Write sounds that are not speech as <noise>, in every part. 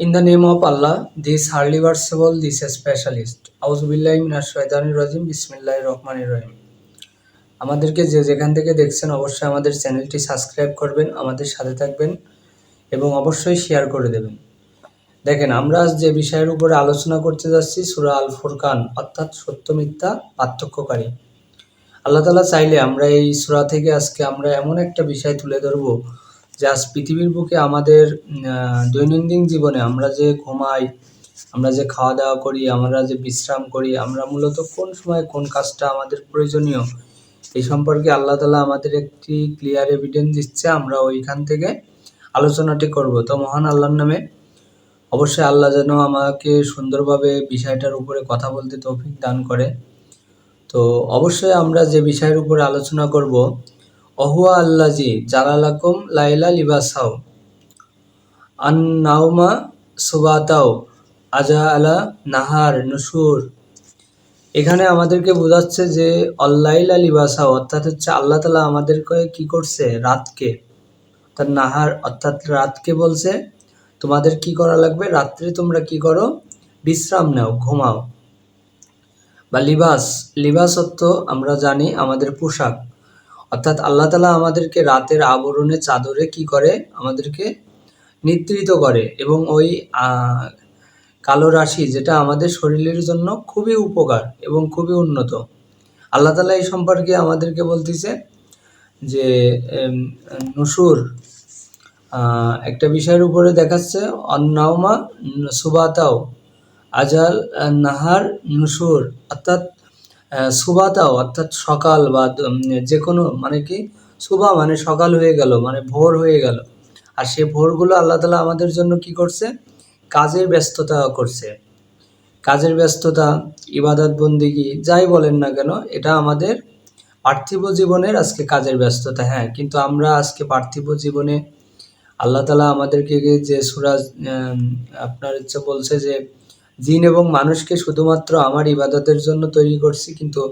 In the name of Allah, this hardly worshipable, this a specialist. আউজুবিল্লাহি মিনাশ শাইতানির রাজিম বিসমিল্লাহির রহমানির রহিম আমাদেরকে যে যেখান থেকে দেখছেন অবশ্যই আমাদের চ্যানেলটি সাবস্ক্রাইব করবেন আমাদের সাথে থাকবেন এবং অবশ্যই শেয়ার করে দেবেন। দেখেন আমরা আজ যে বিষয়ের উপরে আলোচনা করতে যাচ্ছি সুরা আল ফুরকান অর্থাৎ সত্য মিথ্যা পার্থক্যকারী। আল্লাহ তালা চাইলে আমরা এই সুরা থেকে আজকে আমরা এমন একটা বিষয় তুলে ধরবো আজ পৃথিবীর বুকে আমাদের দৈনন্দিন জীবনে আমরা যে ঘুমাই, আমরা যে খাওয়া দাওয়া করি, আমরা যে বিশ্রাম করি, আমরা মূলত কোন সময় কোন কাজটা আমাদের প্রয়োজনীয়, এই সম্পর্কে আল্লাহ তালা আমাদের একটি ক্লিয়ার এভিডেন্স দিচ্ছে, আমরা ওইখান থেকে আলোচনাটি করব। তো মহান আল্লাহর নামে অবশ্যই আল্লাহ যেন আমাকে সুন্দরভাবে বিষয়টার উপরে কথা বলতে তৌফিক দান করে। তো অবশ্যই আমরা যে বিষয়ের উপরে আলোচনা করব অহুয়া আল্লাজি জালালাকুম লাইলা লিবাসাও। আন নাওমা সুবাতাও আজা আলা নাহার নুসুর। এখানে আমাদেরকে বোঝাচ্ছে যে, অল্লাইলা লিবাসাও, অর্থাৎ হচ্ছে আল্লাহ তালা আমাদেরকে কি করছে? রাতকে। তার নাহার, অর্থাৎ রাতকে বলছে, তোমাদের কি করা লাগবে? রাত্রে তোমরা কি করো? বিশ্রাম নাও, ঘুমাও। বা লিবাস লিবাস অর্থ আমরা জানি আমাদের পোশাক। অর্থাৎ আল্লাহ তালা আমাদেরকে রাতের আবরণে চাদরে কি করে? আমাদেরকে নিদ্রিত করে এবং ওই কালো রাশি যেটা আমাদের শরীরের জন্য খুবই উপকার এবং খুবই উন্নত। আল্লাহ তালা এই সম্পর্কে আমাদেরকে বলতেছে যে নুসুর একটা বিষয়ের উপরে দেখাচ্ছে, অন্নাওমা সুবাতাও, আজাল, নাহার, নুসুর, অর্থাৎ আহ, সুবাতাও অর্থাৎ সকাল বা যে কোনো মানে কি সুবা মানে সকাল হয়ে গেল মানে ভোর হয়ে গেল। আর সেই ভোরগুলো আল্লাহ তালা আমাদের জন্য কি করছে? কাজের ব্যস্ততা করছে। কাজের ব্যস্ততা ইবাদত বন্দিগি যাই বলেন না কেন এটা আমাদের পার্থিব জীবনের আজকে কাজের ব্যস্ততা হ্যাঁ। কিন্তু আমরা আজকে পার্থিব জীবনে আল্লাহ তালা আমাদেরকে যে সুরাজ আপনার হচ্ছে বলছে যে জিন এবং মানুষকে শুধুমাত্র আমার ইবাদতের জন্য তৈরি করছি, কিন্তু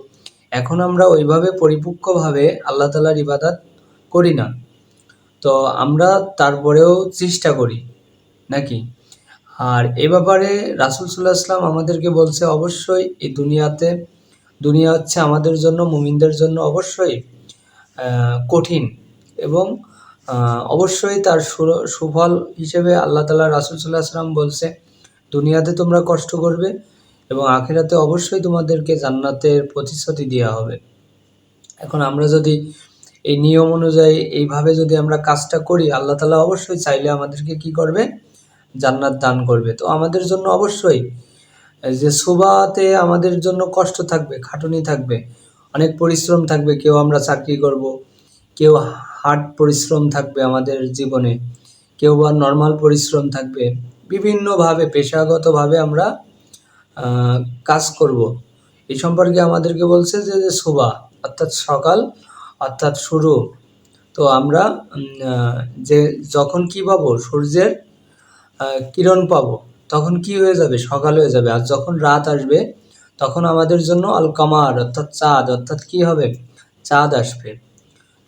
এখন আমরা ওইভাবে পরিপক্কভাবে আল্লাহ তালার ইবাদত করি না। তো আমরা তারপরেও চেষ্টা করি, নাকি? আর এ ব্যাপারে রাসুল সাল্লাহ আসলাম আমাদেরকে বলছে, অবশ্যই এই দুনিয়াতে, দুনিয়া হচ্ছে আমাদের জন্য, মুমিনদের জন্য অবশ্যই কঠিন এবং অবশ্যই তার সুফল হিসেবে আল্লাহ তালা রাসুল সাল্লাহ আসলাম বলছে দুনিয়াতে তোমরা কষ্ট করবে এবং আখেরাতে অবশ্যই তোমাদেরকে জান্নাতের প্রতিশ্রুতি দেওয়া হবে। এখন আমরা যদি এই নিয়ম অনুযায়ী এইভাবে যদি আমরা কাজটা করি, আল্লাহ তালা অবশ্যই চাইলে আমাদেরকে কি করবে? জান্নাত দান করবে। তো আমাদের জন্য অবশ্যই যে সুবাতে আমাদের জন্য কষ্ট থাকবে, খাটুনি থাকবে, অনেক পরিশ্রম থাকবে, কেউ আমরা চাকরি করব, কেউ হার্ড পরিশ্রম থাকবে আমাদের জীবনে, কেউ বা নর্মাল পরিশ্রম থাকবে বিভিন্নভাবে, পেশাগতভাবে আমরা কাজ করব। এই সম্পর্কে আমাদেরকে বলছে যে যে শোভা অর্থাৎ সকাল, অর্থাৎ শুরু। তো আমরা যে যখন কি পাবো, সূর্যের কিরণ পাবো, তখন কি হয়ে যাবে? সকাল হয়ে যাবে। আর যখন রাত আসবে, তখন আমাদের জন্য আল কামার অর্থাৎ চাঁদ, অর্থাৎ কি হবে? চাঁদ আসবে।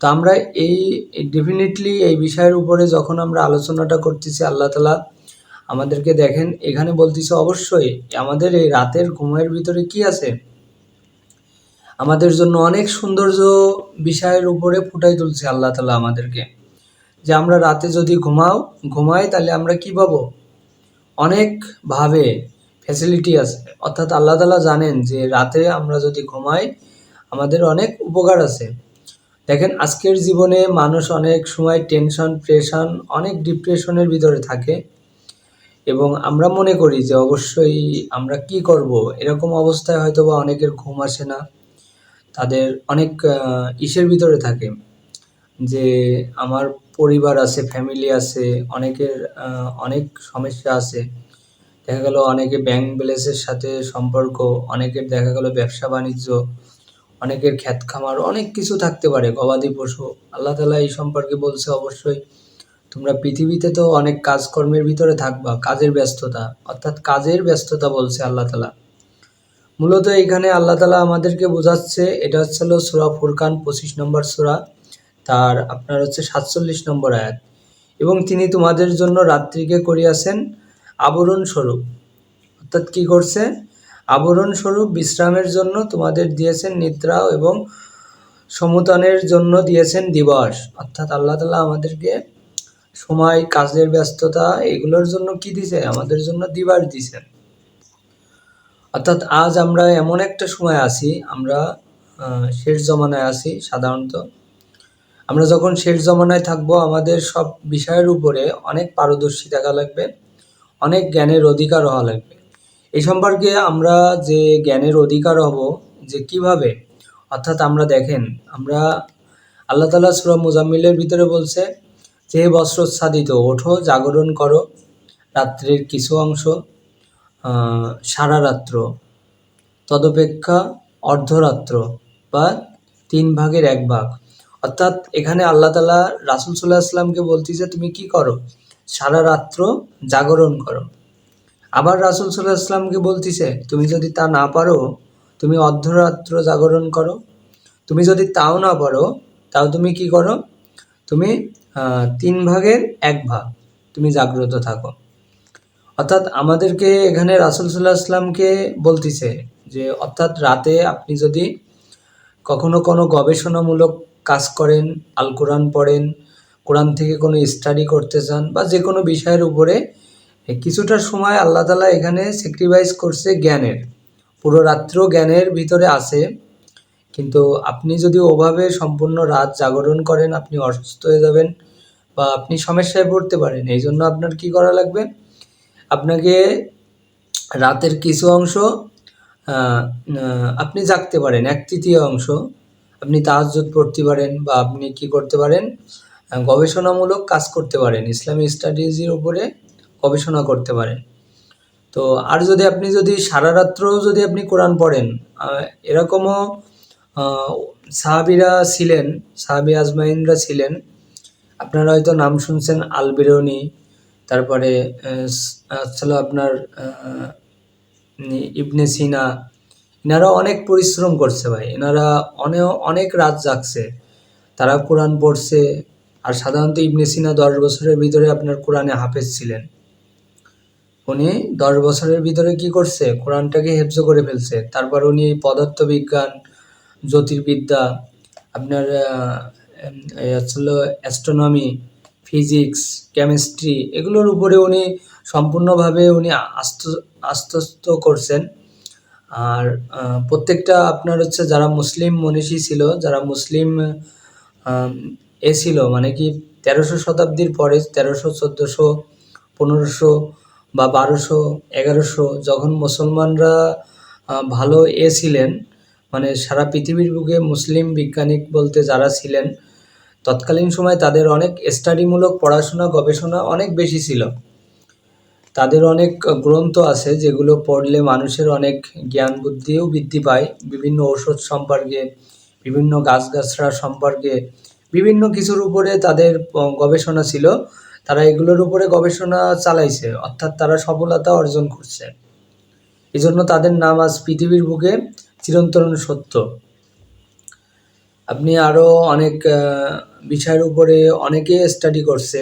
তো আমরা এই ডেফিনেটলি এই বিষয়ের উপরে যখন আমরা আলোচনাটা করতেছি, আল্লাহ তালা আমাদেরকে দেখেন, এখানে বলতেছে অবশ্যই, আমাদের এই রাতের ঘুমের ভিতরে কি আছে? আমাদের জন্য অনেক সৌন্দর্য বিষয়ের উপরে ফুটাই তুলছে আল্লাহ তালা আমাদেরকে। যে আমরা রাতে যদি ঘুমাও, ঘুমাই তাহলে আমরা কি পাবো? অনেকভাবে ফ্যাসিলিটি আছে। অর্থাৎ আল্লাহ তালা জানেন যে রাতে আমরা যদি ঘুমাই, আমাদের অনেক উপকার আছে। দেখেন, আজকের জীবনে মানুষ অনেক সময় টেনশন প্রেশন অনেক ডিপ্রেশনের ভিতরে থাকে। এবং আমরা মনে করি যে অবশ্যই আমরা কি করব? এরকম অবস্থায় হয়তো বা অনেকের ঘুম আসে না। তাদের অনেক ইসের ভিতরে থাকে যে আমার পরিবার আছে ফ্যামিলি আছে, অনেকের অনেক সমস্যা আছে। দেখা গেল অনেকে ব্যাংক ব্যালেন্সের সাথে সম্পর্ক, অনেকের দেখা গেল ব্যবসা বাণিজ্য, অনেকের ক্ষেত খামার অনেক কিছু থাকতে পারে। গবাদি পশু, আল্লাহ তালা এই সম্পর্কে বলছে অবশ্যই। তোমরা পৃথিবীতে তো অনেক কাজকর্মের ভিতরে থাকবা, কাজের ব্যস্ততা। অর্থাৎ কাজের ব্যস্ততা বলছে আল্লাহ তালা মূলত এখানে আল্লাহ তালা আমাদেরকে বোঝাচ্ছে, এটা হচ্ছে হলো সুরা ফুরকান পঁচিশ নম্বর সুরা, তার আপনার হচ্ছে সাতচল্লিশ নম্বর আয়াত। এবং তিনি তোমাদের জন্য রাত্রিকে করিয়াছেন আবরণ স্বরূপ। অর্থাৎ কি করছে? আবরণ স্বরূপ বিশ্রামের জন্য তোমাদের দিয়েছেন নিদ্রা এবং সমতানের জন্য দিয়েছেন দিবস। অর্থাৎ আল্লাহ তালা আমাদেরকে সময়, কাজের ব্যস্ততা, এগুলোর জন্য কি দিছে? আমাদের জন্য দিবার দিছেন অর্থাৎ আজ আমরা এমন একটা সময় আছি, আমরা শেষ জমানায় আছি সাধারণত। আমরা যখন শেষ জমানায় থাকব, আমাদের সব বিষয়ের উপরে অনেক পারদর্শী থাকা লাগবে, অনেক জ্ঞানের অধিকার হওয়া লাগবে। এই সম্পর্কে আমরা যে জ্ঞানের অধিকার হব, যে কীভাবে, অর্থাৎ আমরা দেখেন, আমরা আল্লাহ তালা সুরা মুজাম্মিলের ভিতরে বলছে যে বস্ত্রচ্ছাদিত ওঠো, জাগরণ করো, রাত্রের কিছু অংশ সারা রাত্র। তদপেক্ষা অর্ধরাত্র বা তিন ভাগের এক ভাগ। অর্থাৎ এখানে আল্লাহ তালা রাসুল সাল্লাহ আসলামকে বলতেছে তুমি কি করো? সারা রাত্র জাগরণ করো। আবার রাসুল সাল্লাহ আসলামকে বলতেছে, তুমি যদি তা না পারো, তুমি অর্ধরাত্র জাগরণ করো। তুমি যদি তাও না পারো, তাও তুমি কি করো? তুমি তিন ভাগের এক ভাগ। তুমি জাগ্রত থাকো। অর্থাৎ আমাদেরকে এখানে রাসুল সাল্লাহ আসলামকে বলতেছে যে, অর্থাৎ রাতে আপনি যদি কখনো কোনো গবেষণামূলক কাজ করেন, আল কোরআন পড়েন, কোরআন থেকে কোনো স্টাডি করতে চান বা যে কোনো বিষয়ের উপরে কিছুটা সময় আল্লাহ তালা এখানে স্যাক্রিফাইস করছে জ্ঞানের। পুরো রাত্র জ্ঞানের ভিতরে আছে। কিন্তু আপনি যদি ওভাবে সম্পূর্ণ রাত জাগরণ করেন, আপনি অসুস্থ হয়ে যাবেন বা আপনি সমস্যায় পড়তে পারেন, এই জন্য আপনার কি করা লাগবে? আপনাকে রাতের কিছু অংশ আপনি জাগতে পারেন, এক তৃতীয় অংশ। আপনি তাহাজ্জুদ পড়তে পারেন বা আপনি কি করতে পারেন? গবেষণামূলক কাজ করতে পারেন, ইসলামী স্টাডিজের উপরে গবেষণা করতে পারেন। তো আর যদি আপনি যদি সারা রাত্রও যদি আপনি কোরআন পড়েন এরকমও সাহাবিরা ছিলেন, সাহাবি আজমাইনরা ছিলেন। আপনারা হয়তো নাম শুনছেন আল বিরনি তারপরে ছিল আপনার ইবনে সিনা। এনারা অনেক পরিশ্রম করছে ভাই। এনারা অনেক অনেক রাত জাগছে। তারা কোরআন পড়ছে, আর সাধারণত ইবনে সিনা দশ বছরের ভিতরে আপনার কোরআনে হাফেজ ছিলেন। উনি দশ বছরের ভিতরে কি করছে? কোরআনটাকে হেফজ করে ফেলছে। তারপর উনি পদার্থবিজ্ঞান জ্যোতির্বিদ্যা, আপনার হচ্ছিল অ্যাস্ট্রোনমি ফিজিক্স কেমিস্ট্রি এগুলোর উপরে উনি সম্পূর্ণভাবে উনি আস্ত, আস্তস্ত করছেন। আর প্রত্যেকটা আপনার হচ্ছে যারা মুসলিম মনীষী ছিল, যারা মুসলিম এ ছিল মানে কি তেরোশো শতাব্দীর পরে তেরোশো, চোদ্দোশো, পনেরোশো বা বারোশো, এগারোশো, যখন মুসলমানরা ভালো এ ছিলেন মানে সারা পৃথিবীর বুকে মুসলিম বিজ্ঞানিক বলতে যারা ছিলেন, তৎকালীন সময় তাদের অনেক স্টাডিমূলক পড়াশোনা, গবেষণা অনেক বেশি ছিল। তাদের অনেক গ্রন্থ আছে যেগুলো পড়লে মানুষের অনেক জ্ঞান বুদ্ধিও বৃদ্ধি পায়। বিভিন্ন ঔষধ সম্পর্কে, বিভিন্ন গাছগাছরা সম্পর্কে, বিভিন্ন কিছুর উপরে তাদের গবেষণা ছিল। তারা এগুলোর উপরে গবেষণা চালাইছে, অর্থাৎ তারা সফলতা অর্জন করছে। এই জন্য তাদের নাম আজ পৃথিবীর বুকে চিরন্তন সত্য। আপনি আরও অনেক বিষয়ের উপরে অনেকে স্টাডি করছে।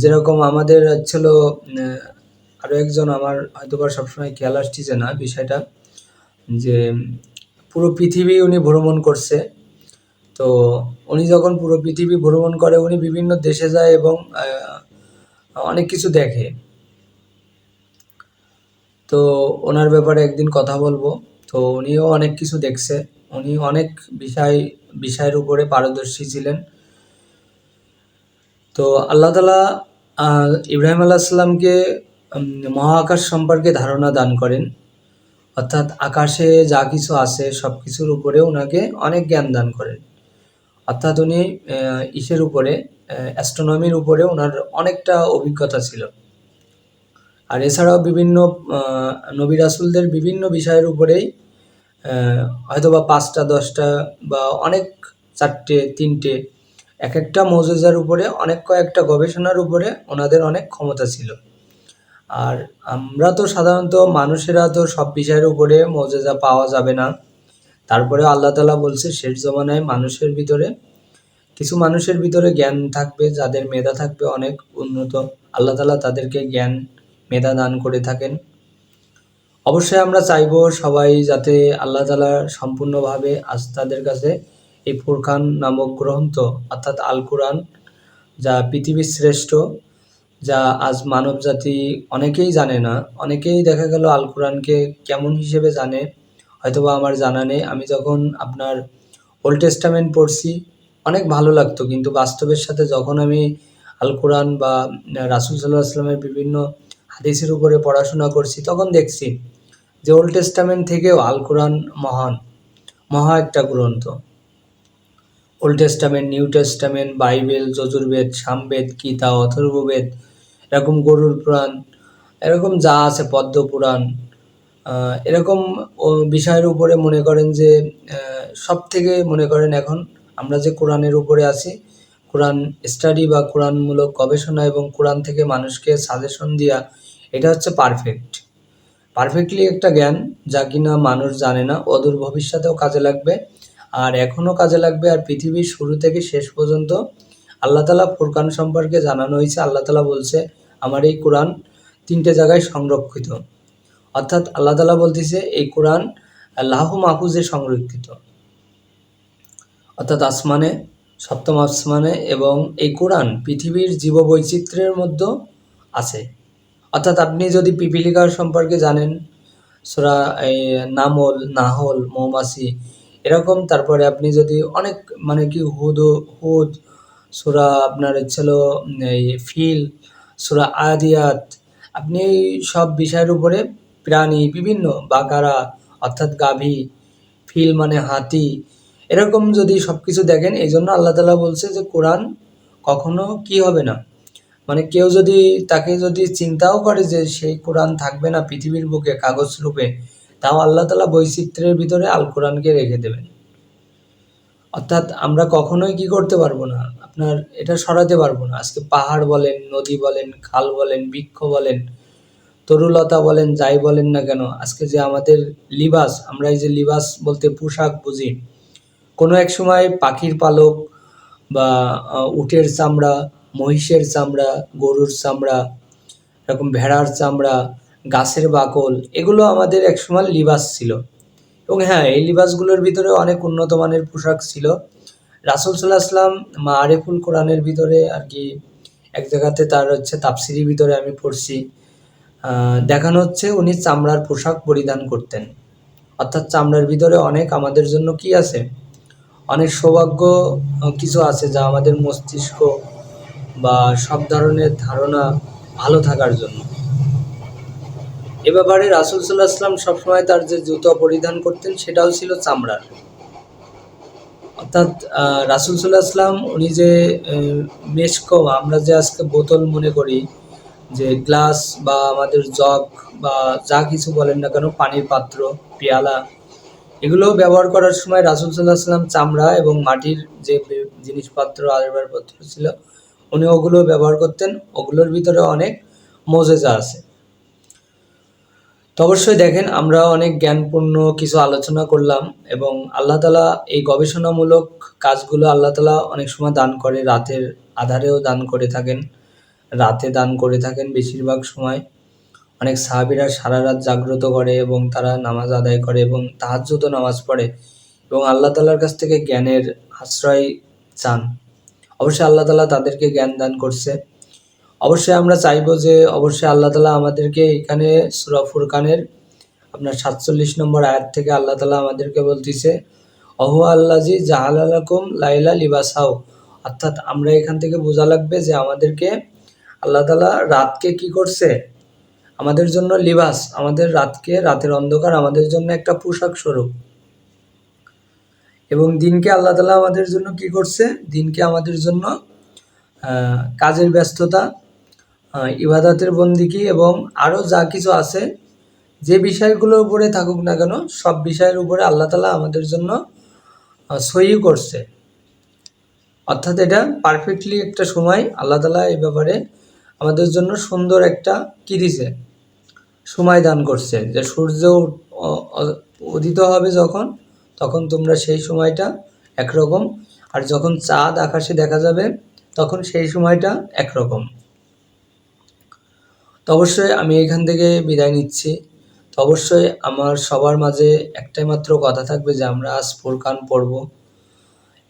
যেরকম আমাদের ছিল আরও একজন আমার হয়তো বা সবসময় খেয়াল আসতেছে না বিষয়টা, যে পুরো পৃথিবী উনি ভ্রমণ করছে। তো উনি যখন পুরো পৃথিবী ভ্রমণ করে, উনি বিভিন্ন দেশে যায় এবং অনেক কিছু দেখে। তো ওনার ব্যাপারে একদিন কথা বলব। তো উনিও অনেক কিছু দেখছে। উনি অনেক বিষয়, বিষয়ের উপরে পারদর্শী ছিলেন। তো আল্লাহ তালা ইব্রাহিম আল্লাহ সাল্লামকে মহাকাশ সম্পর্কে ধারণা দান করেন। অর্থাৎ আকাশে যা কিছু আছে সব কিছুর উপরে ওনাকে অনেক জ্ঞান দান করেন। অর্থাৎ উনি ইসের উপরে অ্যাস্ট্রোনমির উপরে ওনার অনেকটা অভিজ্ঞতা ছিল। আর এছাড়াও বিভিন্ন নবী রাসুলদের বিভিন্ন বিষয়ের উপরেই হয়তো বা পাঁচটা, দশটা বা অনেক চারটে, তিনটে এক একটা মৌজেজার উপরে, অনেক কয়েকটা গবেষণার উপরে ওনাদের অনেক ক্ষমতা ছিল। আর আমরা তো সাধারণত মানুষেরা তো সব বিষয়ের উপরে মৌজেজা পাওয়া যাবে না। তারপরে আল্লাহ তালা বলছে, শেষ জমানায় মানুষের ভিতরে, কিছু মানুষের ভিতরে জ্ঞান থাকবে, যাদের মেধা থাকবে অনেক উন্নত। আল্লাহ তালা তাদেরকে জ্ঞান মেধা দান করে থাকেন। অবশ্যই আমরা চাইব সবাই যাতে আল্লাহ তালা সম্পূর্ণভাবে আজ তাদের কাছে এই ফুরখান নামক গ্রন্থ, অর্থাৎ আল কোরআন যা পৃথিবীর শ্রেষ্ঠ, যা আজ মানব জাতি অনেকেই জানে না। অনেকেই দেখা গেল আল কোরআনকে কেমন হিসেবে জানে, হয়তোবা আমার জানা নেই। আমি যখন আপনার ওল্ড টেস্টামেন্ট পড়ছি, অনেক ভালো লাগতো। কিন্তু বাস্তবের সাথে যখন আমি আল কোরআন বা রাসুল সাল্লাহ আসলামের বিভিন্ন হাদিসের উপরে পড়াশোনা করছি, তখন দেখছি যে ওল্ড টেস্টামেন্ট থেকেও আল কোরআন মহান, মহা একটা গ্রন্থ। Old testament new testament Bible, Yajurveda, Samaveda, Gita, Atharvaveda, এরকম গরুর পুরাণ, এরকম যা আছে পদ্ম পুরাণ এরকম বিষয়ের উপরে মনে করেন যে সব থেকে মনে করেন এখন আমরা যে কোরআনের উপরে আছি কোরআন স্টাডি বা কোরআনমূলক গবেষণা এবং কোরআন থেকে মানুষকে সাজেশন দেওয়া এটা হচ্ছে পারফেক্ট পারফেক্টলি একটা জ্ঞান যা কিনা মানুষ জানে না, অদূর ভবিষ্যতেও কাজে লাগবে। আর এখনও কাজে লাগবে আর পৃথিবীর শুরু থেকে শেষ পর্যন্ত। আল্লাহ তালা ফুরকান সম্পর্কে জানানো হয়েছে, আল্লাহ তালা বলছে, আমার এই কোরআন তিনটে জায়গায় সংরক্ষিত। অর্থাৎ আল্লাহ তালা বলতেছে, এই কোরআন লাহু মাহফুজে সংরক্ষিত। অর্থাৎ আসমানে সপ্তম আসমানে এবং এই কোরআন পৃথিবীর জীববৈচিত্র্যের মধ্যে আছে। অর্থাৎ আপনি যদি পিপিলিকা সম্পর্কে জানেন, সোরা নামল, নাহল, মৌমাছি, এরকম, তারপরে আপনি যদি অনেক মানে কি, হুদ হুদ, সুরা আপনার হচ্ছিল এই, ফিল, সুরা আদিয়াত, আপনি সব বিষয়ের উপরে প্রাণী, বিভিন্ন বাকারা, অর্থাৎ গাভী, ফিল মানে হাতি এরকম যদি সব কিছু দেখেন এই জন্য আল্লাহ তালা বলছে যে, কোরআন কখনো কি হবে না? মানে কেউ যদি, তাকে যদি চিন্তাও করে যে, সেই কোরআন থাকবে না পৃথিবীর বুকে, কাগজ রূপে, তাও আল্লাহ তালা বৈচিত্র্যের ভিতরে আল কোরআনকে রেখে দেবেন। অর্থাৎ আমরা কখনোই কি করতে পারব না? আপনার এটা সরাতে পারব না। আজকে পাহাড় বলেন, নদী বলেন, খাল বলেন, বৃক্ষ বলেন, তরুলতা বলেন, যাই বলেন না কেন, আজকে যে আমাদের লিবাস আমরা এই যে লিবাস বলতে পোশাক বুঝি কোনো এক সময় পাখির পালক বা উটের চামড়া, মহিষের চামড়া, গরুর চামড়া, এরকম ভেড়ার চামড়া, গাছের বাকল, এগুলো আমাদের একসময় লিবাস ছিল। এবং হ্যাঁ এই লিবাসগুলোর ভিতরে অনেক উন্নত মানের পোশাক ছিল। রাসুল সাল্লাহ আসলাম মা আরেফুল কোরআনের ভিতরে আর কি এক জায়গাতে তার হচ্ছে তাফসিরির ভিতরে আমি পড়ছি। দেখানো হচ্ছে উনি চামড়ার পোশাক পরিধান করতেন। অর্থাৎ চামড়ার ভিতরে অনেক আমাদের জন্য কি আছে? অনেক সৌভাগ্য কিছু আছে যা আমাদের মস্তিষ্ক বা সব ধরনের ধারণা ভালো থাকার জন্য। এ ব্যাপারে রাসুল সাল্লাহ আসলাম সবসময় তার যে জুতো পরিধান করতেন সেটাও ছিল চামড়ার। অর্থাৎ রাসুল সাল্লাহ আসলাম উনি যে মেসকম আমরা যে আজকে বোতল মনে করি, যে গ্লাস বা আমাদের জগ বা যা কিছু বলেন না কেন, পানির পাত্র, পেয়ালা এগুলো ব্যবহার করার সময় রাসুল সাল্লাহ সাল্লাম চামড়া এবং মাটির যে জিনিসপত্র আসবাবপত্র ছিল, উনি ওগুলো ব্যবহার করতেন। ওগুলোর ভিতরে অনেক মজেজা আছে। তো অবশ্যই দেখেন, আমরা অনেক জ্ঞানপূর্ণ কিছু আলোচনা করলাম এবং আল্লাহ তালা এই গবেষণামূলক কাজগুলো আল্লাহ তালা অনেক সময় দান করে, রাতের আধারেও দান করে থাকেন, রাতে দান করে থাকেন বেশিরভাগ সময়। অনেক সাহাবিরা সারা রাত জাগ্রত করে এবং তারা নামাজ আদায় করে এবং তাহাজ্জুদও নামাজ পড়ে এবং আল্লাহ তালার কাছ থেকে জ্ঞানের আশ্রয় চান। অবশ্যই আল্লাহ তালা তাদেরকে জ্ঞান দান করছে। অবশ্যই আমরা চাইব যে অবশ্যই আল্লাহ তালা আমাদেরকে এখানে সূরা ফুরকানের আপনার সাতচল্লিশ নম্বর আয়াত থেকে আল্লাহ তালা আমাদেরকে বলতেছে অহু আল্লাজি জাহালালাকুম লাইলা লিবাসাও অর্থাৎ আমরা এখান থেকে বোঝা লাগবে যে আমাদেরকে আল্লাহ তালা রাতকে কি করছে? আমাদের জন্য লিবাস, আমাদের রাতকে রাতের অন্ধকার আমাদের জন্য একটা পোশাক স্বরূপ। এবং দিনকে আল্লাহ তালা আমাদের জন্য কি করছে? দিনকে আমাদের জন্য কাজের ব্যস্ততা ইবাদতের বন্দিকি এবং আরও যা কিছু আছে, যে বিষয়গুলোর উপরে থাকুক না কেন, সব বিষয়ের উপরে আল্লাহ তালা আমাদের জন্য সই করছে। অর্থাৎ এটা পারফেক্টলি একটা সময় আল্লাহ তালা এই ব্যাপারে আমাদের জন্য সুন্দর একটা কি দিছে। সময় দান করছে, যে সূর্য উদিত হবে যখন, তখন তোমরা সেই সময়টা একরকম, আর যখন চাঁদ আকাশে দেখা যাবে, তখন সেই সময়টা একরকম। তো অবশ্যই আমি এখান থেকে বিদায় নিচ্ছি। তো অবশ্যই আমার সবার মাঝে একটাই মাত্র কথা থাকবে যে আমরা আজ ফুরকান পড়ব।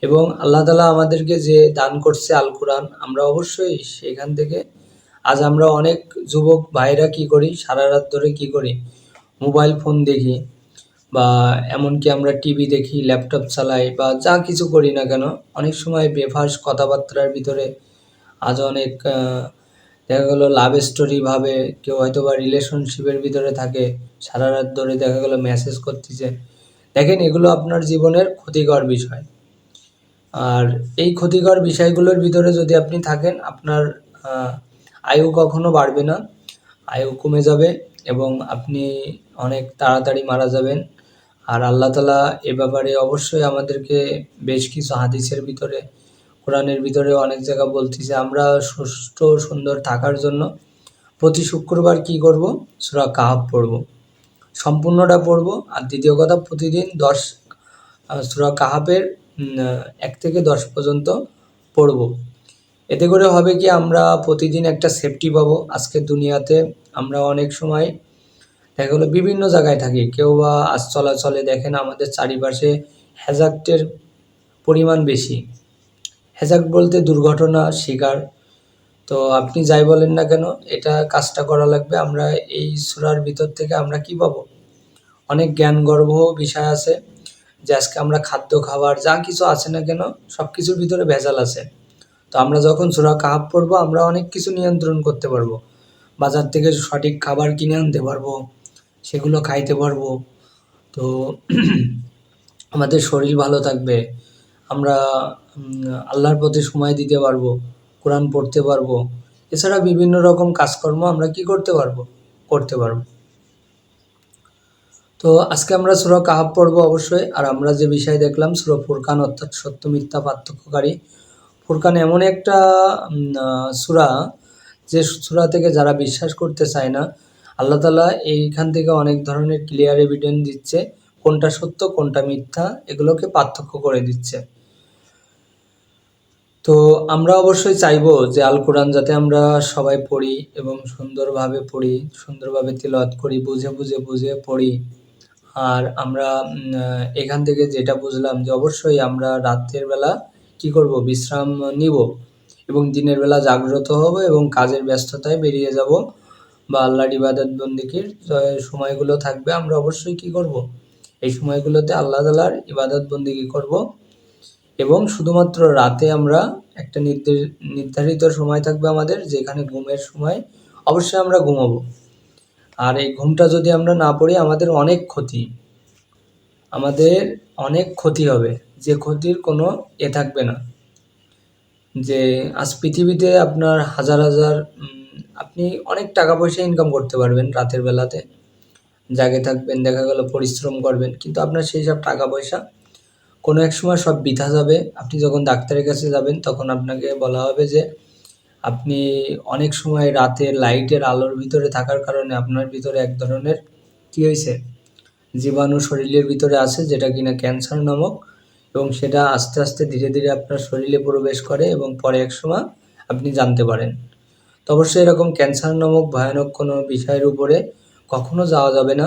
এবং আল্লাহ তালা আমাদেরকে যে দান করছে আল কোরআন আমরা অবশ্যই সেখান থেকে আজ আমরা অনেক যুবক ভাইরা কি করি? সারা রাত ধরে কি করি? মোবাইল ফোন দেখি বা এমনকি আমরা টিভি দেখি, ল্যাপটপ চালাই বা যা কিছু করি না কেন, অনেক সময় বেফাস কথাবার্তার ভিতরে আজ অনেক দেখা গেলো লাভ স্টোরি ভাবে কেউ হয়তো বা রিলেশনশিপের ভিতরে থাকে, সারা রাত ধরে দেখা গেলো মেসেজ করতেছে। দেখেন, এগুলো আপনার জীবনের ক্ষতিকর বিষয়। আর এই ক্ষতিকর বিষয়গুলোর ভিতরে যদি আপনি থাকেন, আপনার আয়ু কখনো বাড়বে না, আয়ু কমে যাবে এবং আপনি অনেক তাড়াতাড়ি মারা যাবেন। আর আল্লাহ তালা এ ব্যাপারে অবশ্যই আমাদেরকে বেশ কিছু হাদিসের ভিতরে, কোরআনের ভিতরে অনেক জায়গা বলতেছে, আমরা সুস্থ সুন্দর থাকার জন্য প্রতি শুক্রবার কি করব? সুরা কাহাব পড়ব। সম্পূর্ণটা পড়ব আর দ্বিতীয় কথা প্রতিদিন দশ, সুরা কাহাবের এক থেকে দশ পর্যন্ত পড়ব। এতে করে হবে কি আমরা প্রতিদিন একটা সেফটি পাবো। আজকের দুনিয়াতে আমরা অনেক সময় দেখা গেলো বিভিন্ন জায়গায় থাকি। কেউ বা আজ চলাচলে দেখেন আমাদের চারিপাশে হ্যাজাক্টের পরিমাণ বেশি। হ্যাজাক্ট বলতে দুর্ঘটনা, শিকার। তো আপনি যাই বলেন না কেন, এটা কাজটা করা লাগবে। আমরা এই সুরার ভিতর থেকে আমরা কি পাবো? অনেক জ্ঞান গর্ভ বিষয় আছে যে আজকে আমরা খাদ্য, খাবার যা কিছু আছে না কেন সব কিছুর ভিতরে ভেজাল আছে। তো আমরা যখন সুরা কাহাব পড়ব, আমরা অনেক কিছু নিয়ন্ত্রণ করতে পারব। বাজার থেকে সঠিক খাবার কিনে আনতে পারব, সেগুলো খাইতে পারব। তো <clears throat> আমাদের শরীর ভালো থাকবে, আমরা আল্লাহর প্রতি সময় দিতে পারব, কোরআন পড়তে পারব। এছাড়া বিভিন্ন রকম কাজকর্ম আমরা কি করতে পারব? করতে পারব। তো আজকে আমরা সুরা কাহাব পড়ব অবশ্যই, আর আমরা যে বিষয় দেখলাম, সুরা ফুরকান অর্থাৎ সত্য মিথ্যা পার্থক্যকারী ফুরকান এমন একটা সুরা যে সুরা থেকে যারা বিশ্বাস করতে চায় না, আল্লাহ তালা এইখান থেকে অনেক ধরনের ক্লিয়ার এভিডেন্স দিচ্ছে, কোনটা সত্য, কোনটা মিথ্যা, এগুলোকে পার্থক্য করে দিচ্ছে। তো আমরা অবশ্যই চাইব যে আল কোরআন যাতে আমরা সবাই পড়ি এবং সুন্দরভাবে পড়ি, সুন্দরভাবে তিলওয়াত করি, বুঝে বুঝে বুঝে পড়ি। আর আমরা এখান থেকে যেটা বুঝলাম যে অবশ্যই আমরা রাতের বেলা কি করব? বিশ্রাম নিব এবং দিনের বেলা জাগ্রত হব এবং কাজের ব্যস্ততায় বেরিয়ে যাব বা আল্লাহর ইবাদত বন্দিকির সময়গুলো থাকবে। আমরা অবশ্যই কি করব? এই সময়গুলোতে আল্লাহ তালার ইবাদত বন্দিকি করব এবং শুধুমাত্র রাতে আমরা একটা নির্ধারিত সময় থাকবে আমাদের, যেখানে ঘুমের সময় অবশ্যই আমরা ঘুমাবো। আর এই ঘুমটা যদি আমরা না পড়ি, আমাদের অনেক ক্ষতি। আমাদের অনেক ক্ষতি হবে। যে ক্ষতির কোনো এ থাকবে না। যে আজ পৃথিবীতে আপনার হাজার হাজার আপনি অনেক টাকা পয়সা ইনকাম করতে পারবেন রাতের বেলাতে। জাগে থাকবেন, দেখা গেল পরিশ্রম করবেন, কিন্তু আপনার সেই সব টাকা পয়সা কোনো এক সময় সব বৃথা যাবে। আপনি যখন ডাক্তারের কাছে যাবেন, তখন আপনাকে বলা হবে যে, আপনি অনেক সময় রাতের লাইটের আলোর ভিতরে থাকার কারণে আপনার ভিতরে এক ধরনের কী হয়েছে? জীবাণু শরীরের ভিতরে আছে, যেটা কিনা ক্যান্সার নামক, এবং সেটা আস্তে আস্তে ধীরে ধীরে আপনার শরীরে প্রবেশ করে এবং পরে এক সময় আপনি জানতে পারেন। তো অবশ্যই এরকম ক্যান্সার নামক ভয়ানক কোনো বিষয়ের উপরে কখনো যাওয়া যাবে না।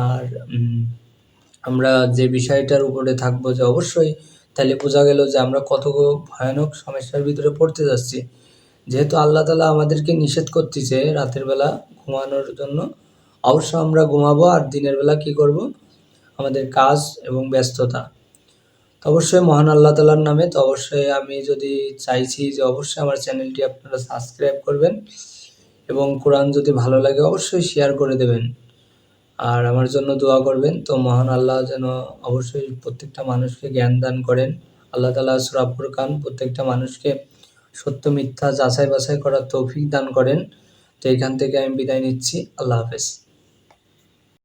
আর আমরা যে বিষয়টার উপরে থাকব যে অবশ্যই তাহলে বোঝা গেল যে আমরা কত ভয়ানক সমস্যার ভিতরে পড়তে যাচ্ছি। যেহেতু আল্লাহ তালা আমাদেরকে নিষেধ করতেছে রাতের বেলা ঘুমানোর জন্য অবশ্য আমরা ঘুমাবো আর দিনের বেলা কি করব? আমাদের কাজ এবং ব্যস্ততা। তো অবশ্যই মহান আল্লাহ তালার নামে তো অবশ্যই আমি যদি চাইছি যে অবশ্যই আমার চ্যানেলটি আপনারা সাবস্ক্রাইব করবেন এবং কোরআন যদি ভালো লাগে অবশ্যই শেয়ার করে দেবেন। আর আমার জন্য দোয়া করবেন। তো মহান আল্লাহ যেন অবশ্যই প্রত্যেকটা মানুষকে জ্ঞান দান করেন। আল্লাহ তালা সুরাপুর খান প্রত্যেকটা মানুষকে সত্য, মিথ্যা যাচাই বাছাই করার তৌফিক দান করেন। তো এখান থেকে আমি বিদায় নিচ্ছি। আল্লাহ হাফেজ।